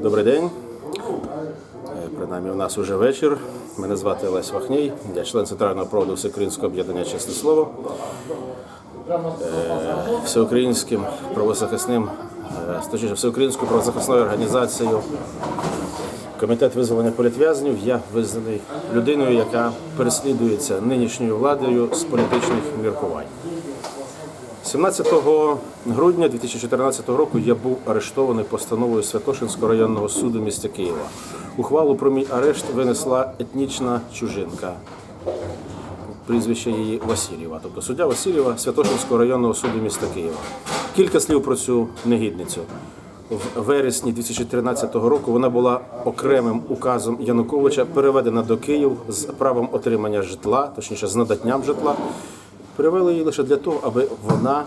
Добрий день. Е, Принаймні, у нас уже вечір. Мене звати Олесь Вахній, я член Центрального проводу Всеукраїнського об'єднання Чесне Слово. Е, Всеукраїнським правозахисним, е, точніше, Всеукраїнською правозахисною організацією Комітет визволення політв'язнів я визнаний людиною, яка переслідується нинішньою владою з політичних міркувань. 17 грудня 2014 року я був арештований постановою Святошинського районного суду міста Києва. Ухвалу про мій арешт винесла етнічна чужинка. Прізвище її Васильєва, тобто суддя Васильєва Святошинського районного суду міста Києва. Кілька слів про цю негідницю. В вересні 2013 року вона була окремим указом Януковича переведена до Києва з правом отримання житла, точніше з надатням житла. Перевели її лише для того, аби вона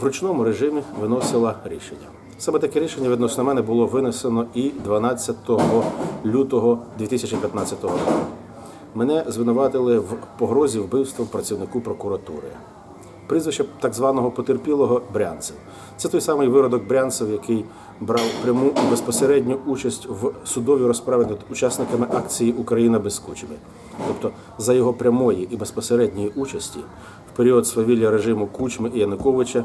в ручному режимі виносила рішення. Саме таке рішення відносно мене було винесено і 12 лютого 2015 року. Мене звинуватили в погрозі вбивства працівнику прокуратури. Прізвище так званого потерпілого Брянцев. Це той самий виродок Брянцев, який брав пряму і безпосередню участь в судовій розправі над учасниками акції Україна без кучми. Тобто за його прямої і безпосередньої участі в період свавілля режиму Кучми і Януковича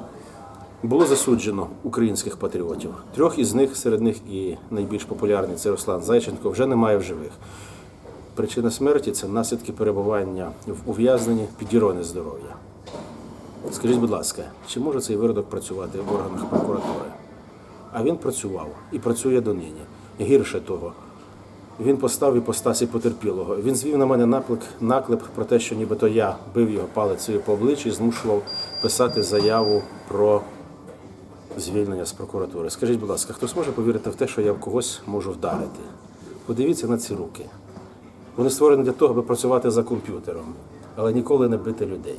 було засуджено українських патріотів. Трьох із них, серед них і найбільш популярний це Руслан Зайченко, вже немає в живих. Причина смерті це наслідки перебування в ув'язненні підірони здоров'я. Скажіть, будь ласка, чи може цей виродок працювати в органах прокуратури? А він працював і працює донині. Гірше того, він постав іпостасі потерпілого. Він звів на мене наклик, наклеп про те, що нібито я бив його палицею по обличчі і змушував писати заяву про звільнення з прокуратури. Скажіть, будь ласка, хтось може повірити в те, що я в когось можу вдарити? Подивіться на ці руки. Вони створені для того, аби працювати за комп'ютером, але ніколи не бити людей.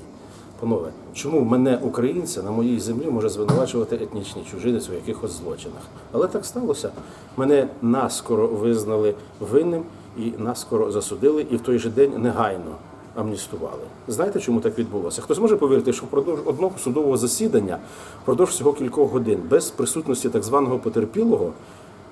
Панове, чому мене, українця, на моїй землі може звинувачувати етнічний чужинець у якихось злочинах? Але так сталося. Мене наскоро визнали винним і наскоро засудили, і в той же день негайно амністували. Знаєте, чому так відбулося? Хтось може повірити, що впродовж одного судового засідання, впродовж всього кількох годин, без присутності так званого потерпілого,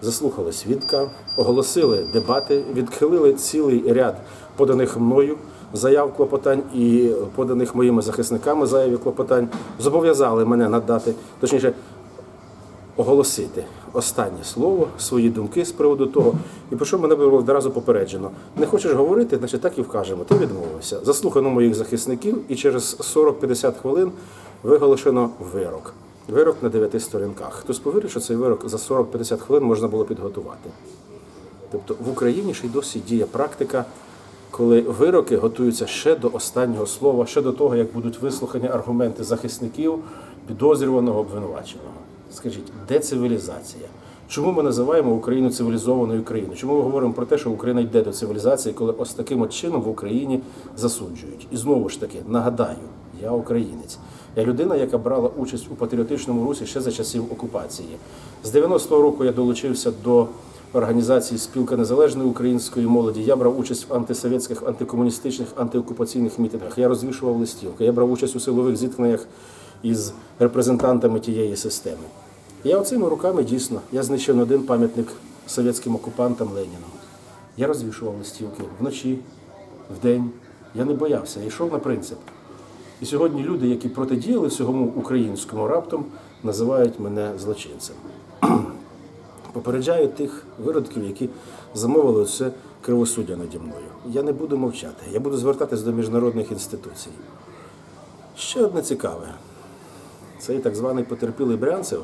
заслухали свідка, оголосили дебати, відхилили цілий ряд поданих мною заяв клопотань і поданих моїми захисниками заяві клопотань, зобов'язали мене надати, точніше, оголосити останнє слово, свої думки з приводу того. І про що мене було одразу попереджено. Не хочеш говорити, значить так і вкажемо. Ти відмовився. Заслухано моїх захисників, і через 40-50 хвилин виголошено вирок. Вирок на дев'яти сторінках. Хтось повірить, що цей вирок за 40-50 хвилин можна було підготувати. Тобто в Україні ще й досі діє практика, коли вироки готуються ще до останнього слова, ще до того, як будуть вислухані аргументи захисників, підозрюваного обвинуваченого. Скажіть, де цивілізація? Чому ми називаємо Україну цивілізованою країною? Чому ми говоримо про те, що Україна йде до цивілізації, коли ось таким чином в Україні засуджують? І знову ж таки нагадаю, я українець. Я людина, яка брала участь у патріотичному русі ще за часів окупації. З 90-го року я долучився до організації Спілка незалежної української молоді. Я брав участь в антисовєтських, антикомуністичних, антиокупаційних мітингах. Я розвішував листівки. Я брав участь у силових зіткненнях із репрезентантами тієї системи. Я оцими руками дійсно я знищив один пам'ятник совєтським окупантам Леніну. Я розвішував листівки вночі, вдень. Я не боявся, я йшов на принцип. І сьогодні люди, які протидіяли цьому українському раптом, називають мене злочинцем. Попереджаю тих виродків, які замовили це кривосуддя наді мною. Я не буду мовчати, я буду звертатись до міжнародних інституцій. Ще одне цікаве. Цей так званий потерпілий Брянцев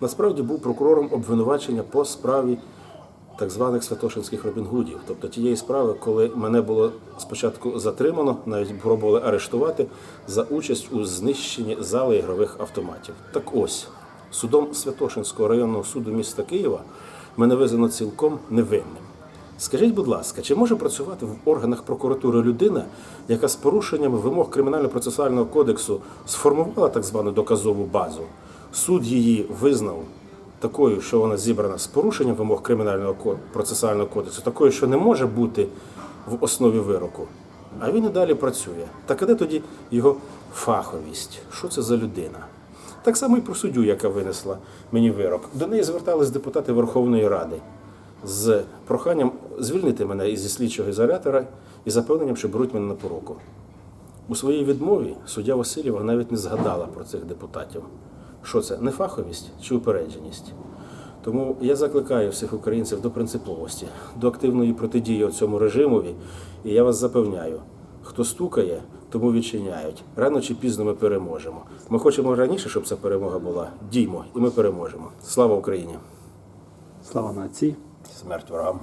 насправді був прокурором обвинувачення по справі так званих святошинських робінгудів, тобто тієї справи, коли мене було спочатку затримано, навіть пробували арештувати за участь у знищенні зали ігрових автоматів. Так ось судом Святошинського районного суду міста Києва мене визнано цілком невинним. Скажіть, будь ласка, чи може працювати в органах прокуратури людина, яка з порушеннями вимог кримінально-процесуального кодексу сформувала так звану доказову базу? Суд її визнав такою, що вона зібрана з порушенням вимог кримінального процесуального кодексу, такою, що не може бути в основі вироку. А він і далі працює. Так а де тоді його фаховість? Що це за людина? Так само і про суддю, яка винесла мені вирок. До неї звертались депутати Верховної Ради. з проханням звільнити мене із слідчого ізолятора і запевненням, що беруть мене на поруку. У своїй відмові суддя Васильєва навіть не згадала про цих депутатів. Що це, нефаховість чи упередженість? Тому я закликаю всіх українців до принциповості, до активної протидії цьому режимові. І я вас запевняю, хто стукає, тому відчиняють. Рано чи пізно ми переможемо. Ми хочемо раніше, щоб ця перемога була. Діймо, і ми переможемо. Слава Україні! Слава нації! Смерть ворогам!